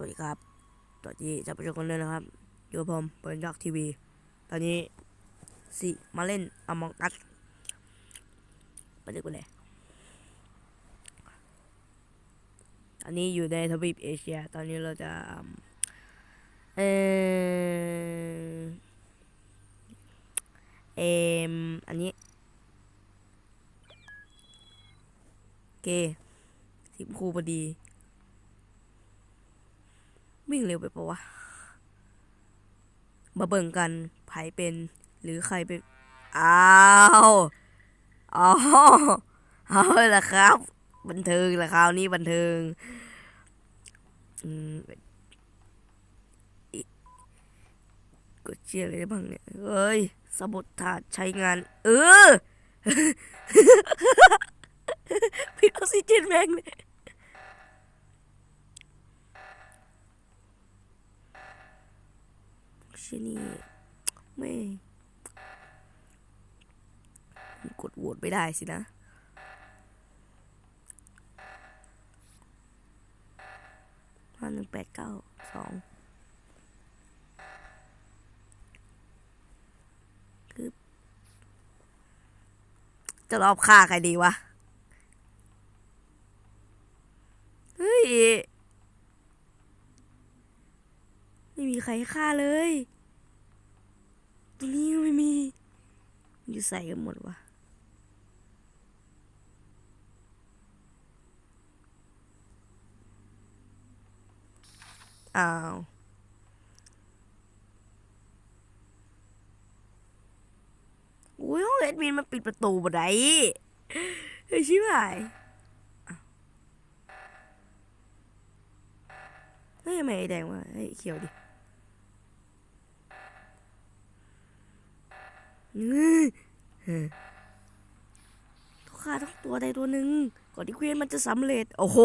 สวัสดีครับสวัสดีท่านผู้ชมกันด้วยนะครับอยู่ผมเปิดยักทีวี ตอนนี้สิมาเล่นอมองกัสไปดูกันเลยอันนี้อยู่ในทวีปเอเชีย ตอนนี้เราจะเออเอมอันนี้โอเคสิบครูพอดี วิ่งเร็วไปปะวะ มาเบิ่งกันไผเป็น หรือใครเป็น อ้าวอ๋อเอาละครับ บันเทิงละคราวนี้บันเทิงอืมกดเชียร์อะไรบ้างเนี่ย เอ้ย สมบทถาดใช้งาน เออพิดออกซิเจนแม่งเลย ชยนี่ไม่กดโหวตไม่ได้สินะห้าหนึ่งแปดเก้าสองคือจะรอบฆ่าใครดีวะ เฮ้ย ไม่มีใครฆ่าเลย ตรงนี้ก็ไม่มีอยู่ใส่กันหมดวะอ้าวอุ้ยห้องเอ็ดมินมันปิดประตูบ่ได้เฮ้ยชิบหายเฮ้ยทำไมไอ้แดงวะเฮ้ยเขียวดิ ต้องฆ่าทั้งตัวใดตัวหนึ่งก่อนที่เควสมันจะสำเร็จ โอ้โห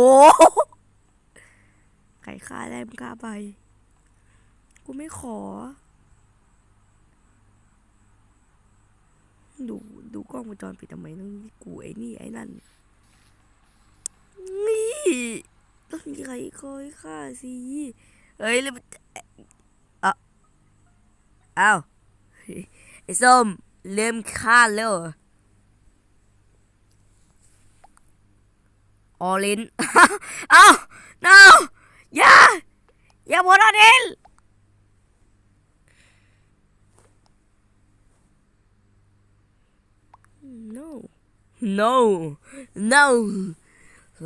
ใครฆ่าได้มึงฆ่าไป กูไม่ขอ ดูดูกล้องวงจรปิดทำไมต้องกูไอ้นี่ไอ้นั่น นี่ต้องมีใครคอยฆ่าสิเฮ้ยแล้วมันอะอ้าวไอ้ส้ม เริ่มฆ่าแล้วออลินเอ้า no อย่า อย่าบนออลิน no no no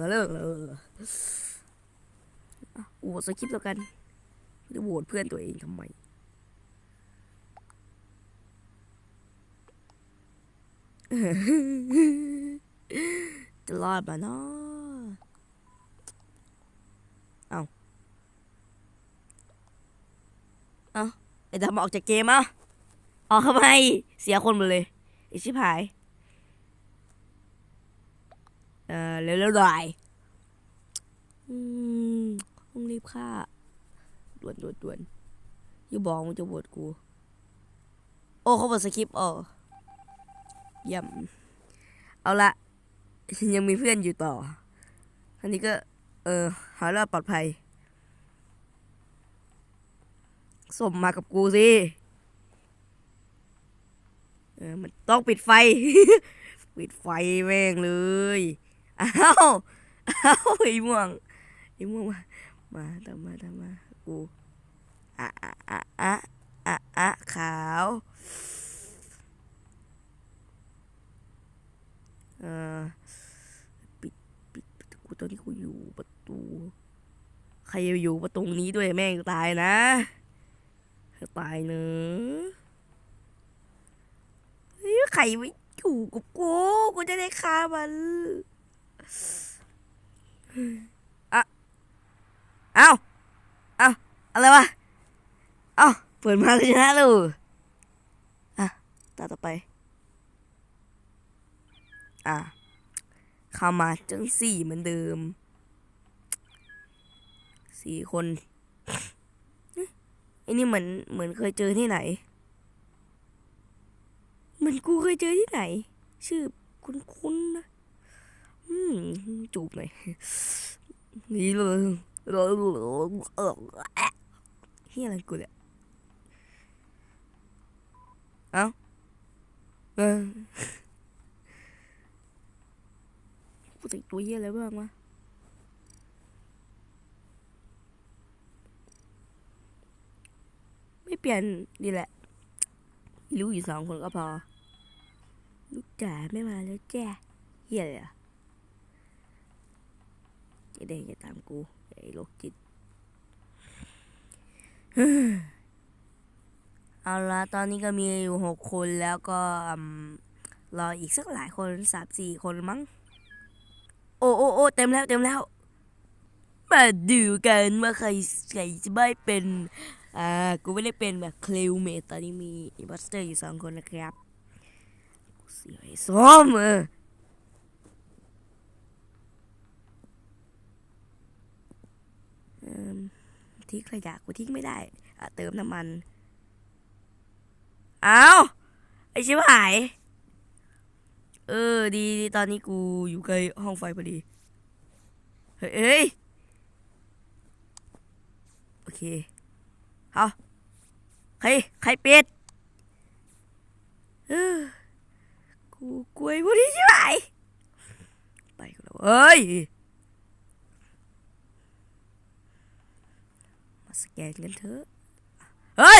เลิกเลยอะโหวตสคริปต์แล้วกันจะโหวตเพื่อนตัวเองทำไม จะรอดมาเนาะเอาเอาไอ้ดำออกจากเกมอะออกทำไม เสียคนหมดเลยไอ้ชิบหาย เออเร็วๆหน่อยอืมต้องรีบฆ่าด่วนด่วนด่วนอย่าบอกมึงจะบวชกู โอ้เขาบอสคริปต์อ๋อ เยี่ยม เอาละยังมีเพื่อนอยู่ต่อ อันนี้ก็ เออ หารอดปลอดภัย สมมากับกูสิ เออ มันต้องปิดไฟ ปิดไฟแม่งเลย อ้าวอ้าวไอ้ม่วง ไอ้ม่วงมา มาตามมาตามมา กู อะอะอะอะอะอะขาว ออปิดปิดปิดกูตอนนี้กูอยู่ประตู ใครอยู่ประตูนี้ด้วยแม่งตายนะตายเนอะเฮ้ยใครไม่อยู่กับกูกูจะได้ฆ่ามันอะเอาเอาอะไรวะเอาเปิดมาเลยนะลูกอะตาต่อไป อะเข้ามาจังสี่เหมือนเดิมสี่คนอ๊ะไอ้นี่เหมือนเหมือนเคยเจอที่ไหน เหมือนกูเคยเจอที่ไหน ชื่อคุ้นๆนะอืมจูบหน่อยนี่เลยเฮียอะไรกูเนี่ยเอ้าเออกูแตัวเฮียอะไรบ้างวะไม่เปลี่ยนนี่แหละ รู้อยู่สองคนก็พอ ลูกจ๋าไม่มาแล้วแจ้เฮียเลยอะเจะได้จะตามกูไอ้โรคจิต เอาละตอนนี้ก็มีอยู่หกคนแล้วก็รออีกสักหลายคนสามสี่คนมั้ง โอ้โอ้โอ้เต็มแล้วเต็มแล้ว มาดูกันว่าใครใครจะไม่เป็น อ่า กูไม่ได้เป็นแบบคลิวเมตตอนนี้มีอิมพัสเตอร์อยู่สองคนนะครับกูเสียไอ้ซ้อมเออทิ้งขยะกูทิ้งไม่ได้อะเติมน้ำมัน เอาไอชิบหาย เออ ดีตอนนี้กูอยู่ใกล้ห้องไฟพอดี เฮ้ย โอเค เอาใคร ใครเปิดเออกูกลัวไอ้พวกนี้ใช่ไหมไปกันแล้วเอ้ย มาสแกนกันเถอะ เฮ้ย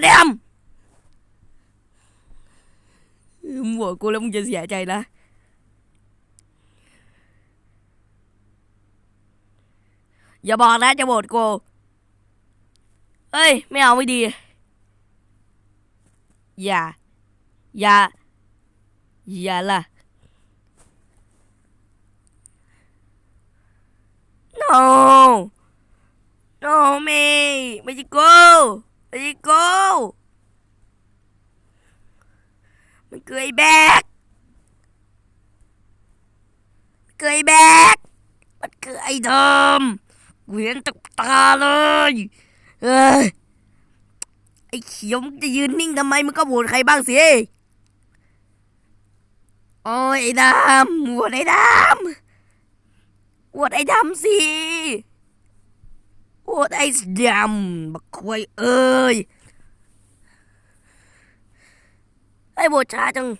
ว่าดำมึงโหวกูแล้วมึงจะเสียใจนะอย่าบอกนะจะโหวตกูเอ้ย ไม่เอาไม่ดี อย่า อย่า อย่าล่ะ no no ไม่ไม่ใช่กู ไม่ใช่กูมันคือไอ้แบก มันคือไอ้แบกมันคือไอ้ดำกูเห็นตกตาเลยเอ้ยไอ้เขียวมึงจะยืนนิ่งทำไมมึงก็โหวตใครบ้างสิโอ้ยไอ้ดำโหวตไอ้ดำโหวตไอ้ดำสิ โหวตไอ้ดำบักควยเอ้ยไอ้โบทช้าจัง ไ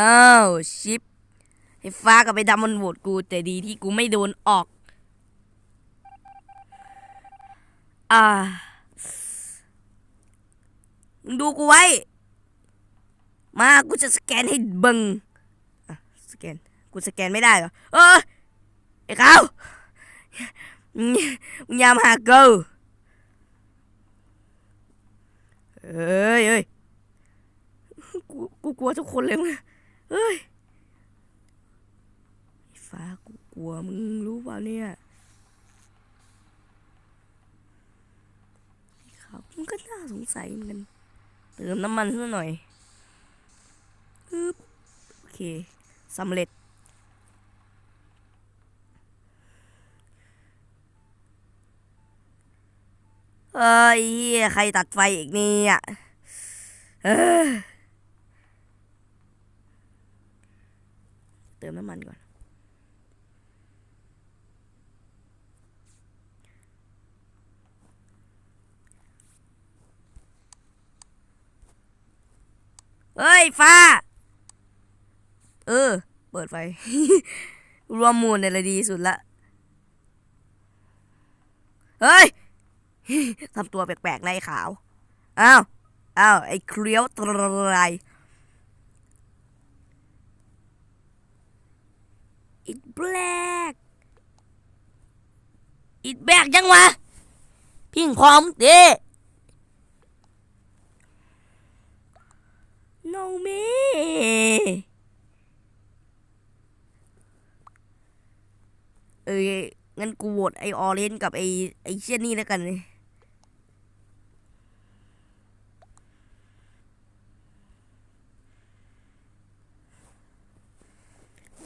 อ้ดำไปเอาวชิปไอ้ฟ้ากับไอ้ดำมันโหวตกู แต่ดีที่กูไม่โดนออก อ่ามึงดูกูไว้ มากูจะสแกนให้เบิงสแกน กูสแกนไม่ได้เหรอ เออไอ้ขามึงยามาหากูเอ้ยเอ้ยกู กูกลัวทุกคนเลยมึง เฮ้ยฟ้ากูกลัวมึงรู้เปล่าเนี่ยครับมันก็น่าสงสัยเหมือนกัน เติมน้ำมันซะหน่อยอึ๊บโอเคสำเร็จ เอ้ย ใครตัดไฟอีกเนี่ยเออ เติมน้ำมันก่อน เฮ้ย ฟ้า เออ เปิดไฟ รวมมูลอะไรดีสุดละ เฮ้ย ทำตัวแปลกๆนายขาว อ้าว อ้าว ไอ้เครียวตราย อิดแบกอิดแบกยังวะพิงพร้อมเด้ no me เอ้ยงั้นกูโหวตไอออเรนจ์กับไอไอเชี่ยนี่แล้วกันเลย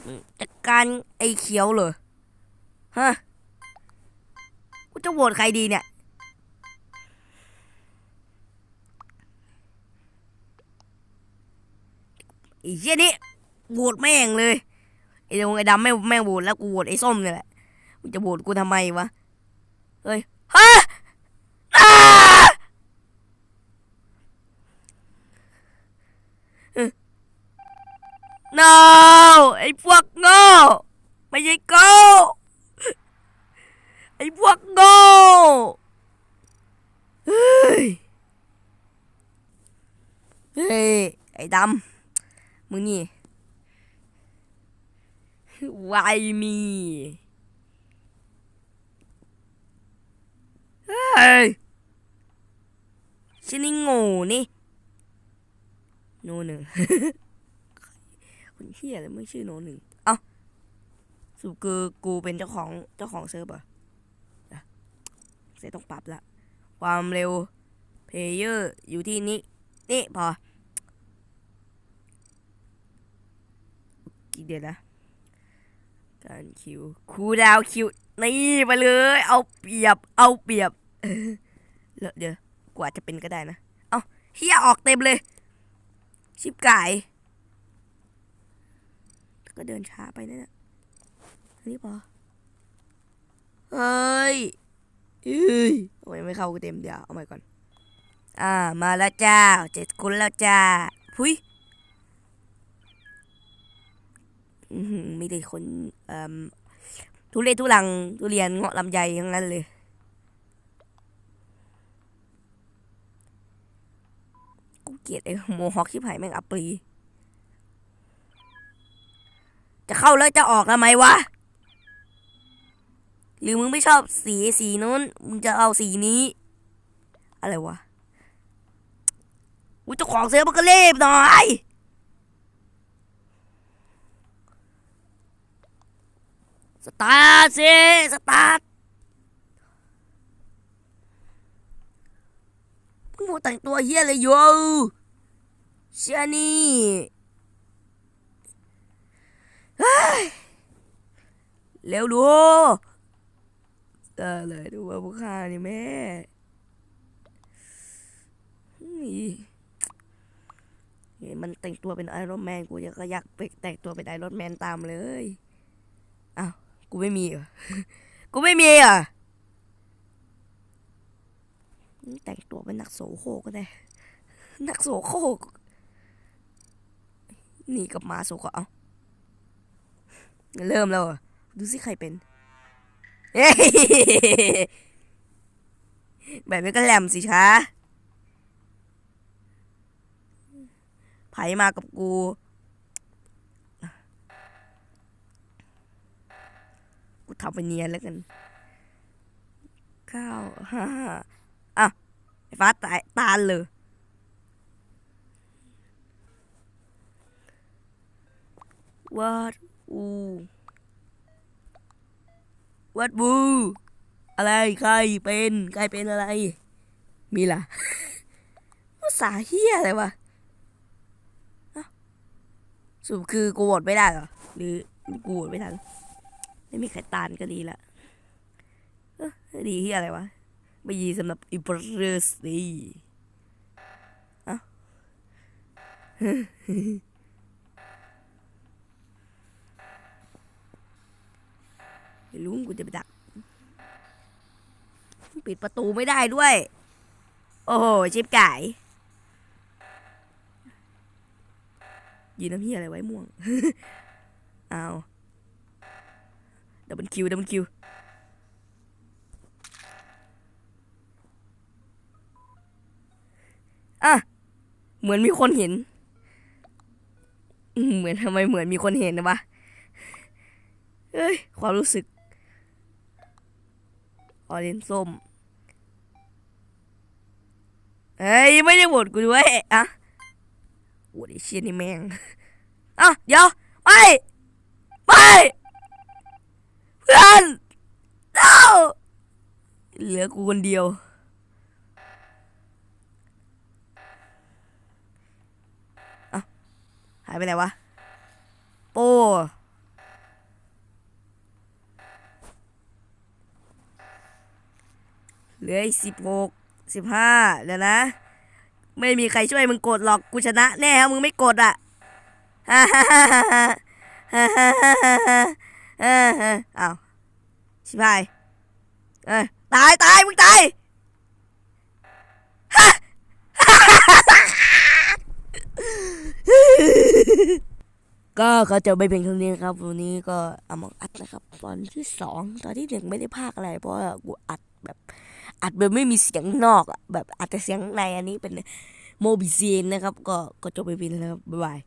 อืมจัด การไอเขียวเหรอฮะกูจะโหวตใครดีเนี่ยไอ้เชี่ยนี่โหวตแม่งเลยไอ้ดงไอ้ดำไม่แม่งโหวตแล้วกูโหวตไอ้ส้มนี่แหละมึงจะโหวตกูทำไมวะเฮ้ยฮะอ้าเอ้อ no ไอ้พวกโง่ไม่ใช่โก้ไอ้พวกโง่เฮ้ยเฮ้ยไอ้ดำมึงนี่ Why me เฮ้ยฉันนี่โง่นี่โนหนึ่ง คนเฮียอะไรไม่ชื่อโนหนึ่งเอ้าสรุปคือกูเป็นเจ้าของเจ้าของเซิร์ฟเหรออะเสียต้องปรับละ ความเร็วเพลเยอร์อยู่ที่นี้ นี่พอกี่เดือนนะการคิวคูดาวคิว นี่ไปเลย เอาเปรียบ เอาเปรียบเออเดี๋ยวเดี๋ยวกว่าจจะเป็นก็ได้นะ เอาเฮียออกเต็มเลย ชิบไก่ ก็เดินช้าไปนั่นแหละอันนี้พอเฮ้ยเอ้ยทำไมไม่เข้ากูเต็มเดี๋ยว เอาใหม่ก่อน อ่า มาแล้วจ้า เจ็ดคนแล้วจ้าพุยอื้อหือมีแต่คนเอ่มทุเรศทุลัง ทุเรียนเงาะลำไยทั้งนั้นเลย กูเกลียดไอ้โมฮอคชิบหายแม่งอัปรี จะเข้าแล้วจะออกทำไมวะ หรือมึงไม่ชอบสีสีนู้น มึงจะเอาสีนี้ อะไรวะอุ้ยเจ้าของเสื้อมันก็เล็บหน่อยสตาร์ทสิสตาร์ทมึงแต่งตัวเฮียอะไรอยู่เชียนี่ เร็วดูเออเลยดูว่าพวกข้านี่แม่นี่มันแต่งตัวเป็นไอรอนแมนกูอยากก็อยากไปแต่งตัวเป็นไอรอนแมนตามเลยอ้าวกูไม่มีเหรอกูไม่มีเหรอะแต่งตัวเป็นนักโสโครกก็ได้ นักโสโครกหนี่กับมาโสโครกเอา เริ่มแล้วดูสิใครเป็นเฮ้ยแบบนี้ก็แหลมสิช้าไผมากับกู กูทำไปเนียนแล้วกันเก้าห้าอะไอ้ฟ้าตายตาลเลยวัด อูวัดบู อะไรใครเป็นใครเป็นอะไร มีล่ะภาษาเฮียอะไรวะสรุปคือกูโหวตไม่ได้เหรอ หรือกูโหวตไม่ทันไม่มีใครตานก็ดีละดีที่อะไรวะไม่ดีสำหรับอิมเพรสดีเอ้า ไม่รู้กูจะไปดัก ปิดประตูไม่ได้ด้วย โอ้โหชิบไก่ยืนน้ำเฮียอะไรไว้ม่วง เอาดับเบิลคิวดับเบิลคิวอะ เหมือนมีคนเห็น เหมือนทำไมเหมือนมีคนเห็นนะวะเฮ้ย ความรู้สึก ออเรนส้มเฮ้ยไม่ได้โหวตกูด้วยอะโหวตไอ้เชียนี่แม่งอะเดี๋ยวไม่ไม่เพื่อนเอ้าเหลือกูคนเดียวอะหายไปไหนวะโป้ เหลืออีกสิบหกสิบห้าเดี๋ยวนะ ไม่มีใครช่วยมึงกดหรอกกูชนะแน่ฮะมึงไม่กดอะฮ่าฮ่าฮ่าฮ่าฮ่าฮ่าฮ่าอ้าวชิบหายเอ้ยตายตายมึงตายฮ่าก็เขาจะไม่เป็นครั้งนี้ครับ วันนี้ก็เอามาอัดนะครับ ตอนที่สองตอนที่หนึ่งไม่ได้ภาคอะไร เพราะกูอัดแบบ อัดแบบไม่มีเสียงนอกอะแบบอัดแต่เสียงในอันนี้เป็นโมบิเซียนนะครับ ก็ก็จบไปเป็นแล้วครับบ๊ายบาย